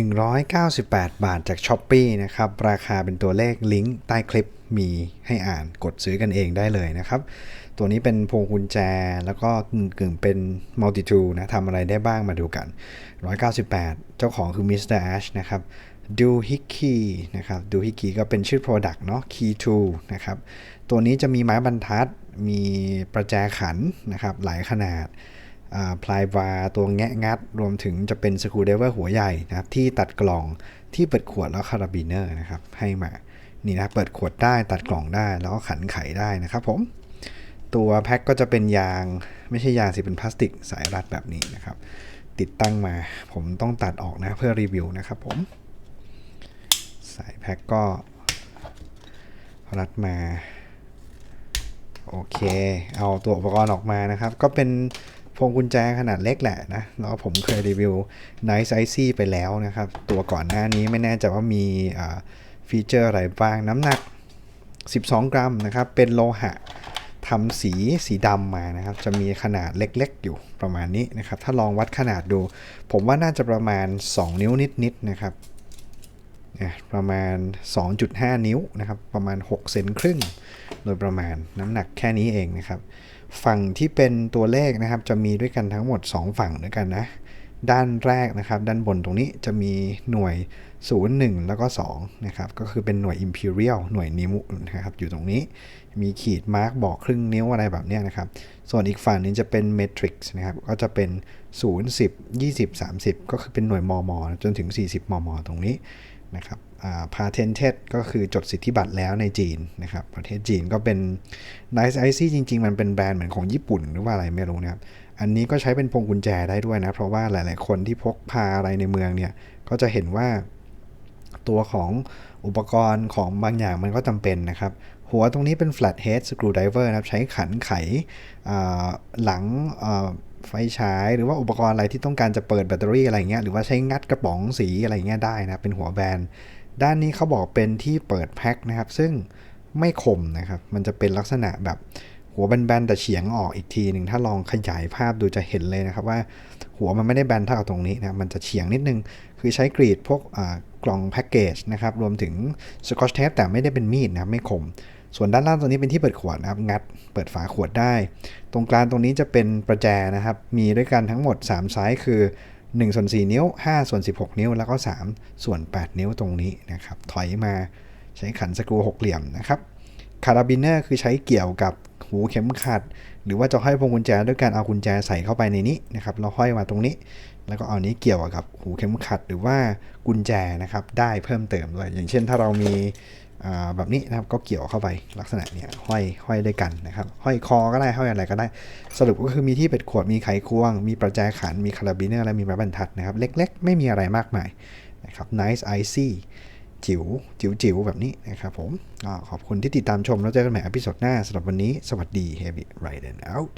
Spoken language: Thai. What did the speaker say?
198 บาทจาก s h อ p e e นะครับ ราคาเป็นตัวเลขลิงก์ใต้คลิปมีให้อ่านกดซื้อกันเองได้เลยนะครับ ตัวนี้เป็นพวงกุญแจแล้วก็กึ่งเป็น multi tool นะทำอะไรได้บ้างมาดูกัน 198 เจ้าของคือ Mr. Ash นะครับดูฮิกคีนะครับดูฮิกคีก็เป็นชื่อ Product เนาะ Key to นะครับ ตัวนี้จะมีไม้บรรทัดมีประแจขันนะครับหลายขนาด พลายวาตัวแงะงัด รวมถึงจะเป็นสกูเดเวอร์หัวใหญ่นะครับที่ตัดกล่องที่เปิดขวดแล้วคาราบิเนอร์นะครับให้มานี่นะเปิดขวดได้ตัดกล่องได้แล้วก็ขันไขได้นะครับผมตัวแพ็คก็จะเป็นยางไม่ใช่ยางสิเป็นพลาสติกสายรัดแบบนี้นะครับ ติดตั้งมาผมต้องตัดออกนะเพื่อรีวิวนะครับผม สายแพ็คก็รัดมาโอเค เอาตัวอุปกรณ์ออกมานะครับ ก็เป็น พวงกุญแจขนาดเล็กแหละนะแล้วผมเคยรีวิว Nice Icy ไปแล้วนะครับ ตัวก่อนหน้านี้ไม่แน่ใจว่ามีฟีเจอร์อะไรบ้างน้ำหนัก 12 กรัมนะครับ เป็นโลหะทำสีสีดำมานะครับ จะมีขนาดเล็กๆอยู่ประมาณนี้นะครับ ถ้าลองวัดขนาดดู ผมว่าน่าจะประมาณ 2 นิ้วนิดๆนะครับ ประมาณ 2.5 นิ้วนะครับ ประมาณ 6 เซนครึ่ง โดยประมาณน้ำหนักแค่นี้เองนะครับ ฝั่งที่เป็นตัวเลขนะครับ จะมีด้วยกันทั้งหมด 2 ฝั่งด้วยกันนะ ด้านแรกนะครับ ด้านบนตรงนี้จะมีหน่วย 0 1 แล้วก็2นะครับ ก็คือเป็นหน่วย Imperial หน่วยนิ้วนะครับ อยู่ตรงนี้ มีขีดมาร์กบอกครึ่งนิ้วอะไรแบบนี้นะครับ ส่วนอีกฝั่งนึงจะเป็น Matrix นะครับ ก็จะเป็น 0 10 20 30 ก็คือเป็นหน่วยมม จนถึง 40 มม ตรงนี้ นะครับพาเทนเทสก็คือจดสิทธิบัตรแล้วในจีนนะครับ ประเทศจีนก็เป็น Nice IC จริง ๆ มันเป็นแบรนด์เหมือนของญี่ปุ่นหรือว่าอะไรไม่รู้นะครับ อันนี้ก็ใช้เป็นพวงกุญแจได้ด้วยนะ เพราะว่าหลาย ๆ คนที่พกพาอะไรในเมืองเนี่ย ก็จะเห็นว่าตัวของอุปกรณ์ของบางอย่างมันก็จำเป็นนะครับ หัวตรงนี้เป็น flat head screwdriver นะครับ ใช้ขันไขหลัง ไฟฉาย หรือว่าอุปกรณ์อะไรที่ต้องการจะเปิดแบตเตอรี่อะไรเงี้ยหรือว่าใช้งัดกระป๋องสีอะไรเงี้ยได้นะเป็นหัวแบนด้านนี้เขาบอกเป็นที่เปิดแพ็คนะครับ ซึ่งไม่คมนะครับ มันจะเป็นลักษณะแบบหัวแบนๆแต่เฉียงออกอีกทีหนึ่งถ้าลองขยายภาพดูจะเห็นเลยนะครับว่าหัวมันไม่ได้แบนเท่ากับตรงนี้นะมันจะเฉียงนิดนึง คือใช้กรีดพวกกล่องแพ็กเกจนะครับรวมถึงสกอตเทปแต่ไม่ได้เป็นมีดนะไม่คม ส่วนด้านล่างตรงนี้เป็นที่เปิดขวดนะครับ งัดเปิดฝาขวดได้ ตรงกลางตรงนี้จะเป็นประแจนะครับ มีด้วยกันทั้งหมด 3 ไซส์คือ1ส่วน4นิ้ว5ส่วน16 นิ้ว แล้วก็3ส่วน 8 นิ้วตรงนี้นะครับ ถอยมาใช้ขันสกรูหกเหลี่ยมนะครับ คาราบินเนอร์คือใช้เกี่ยวกับหูเข็มขัด หรือว่าจะห้อยพวงกุญแจด้วยการเอากุญแจใส่เข้าไปในนี้นะครับ เราห้อยมาตรงนี้ แล้วก็เอานี้เกี่ยวกับหูเข็มขัด หรือว่ากุญแจนะครับ ได้เพิ่มเติมด้วย อย่างเช่นถ้าเรามี แบบนี้นะครับก็เกี่ยวเข้าไปลักษณะเนี้ยห้อยห้อยด้วยกันนะครับห้อยคอก็ได้ห้อยอะไรก็ได้ สรุปก็คือมีที่เป็ดขวดมีไขควง มีประแจขันมีคาราบิเนอร์และมีไม้บรรทัดนะครับ เล็กๆ ไม่มีอะไรมากมายนะครับ nice icy จิ๋วจิ๋วจิ๋วแบบนี้นะครับผมขอบคุณที่ติดตามชมแล้วเจอกันใหม่อพิสดหน้าสำหรับวันนี้สวัสดี Heavy Ride and Out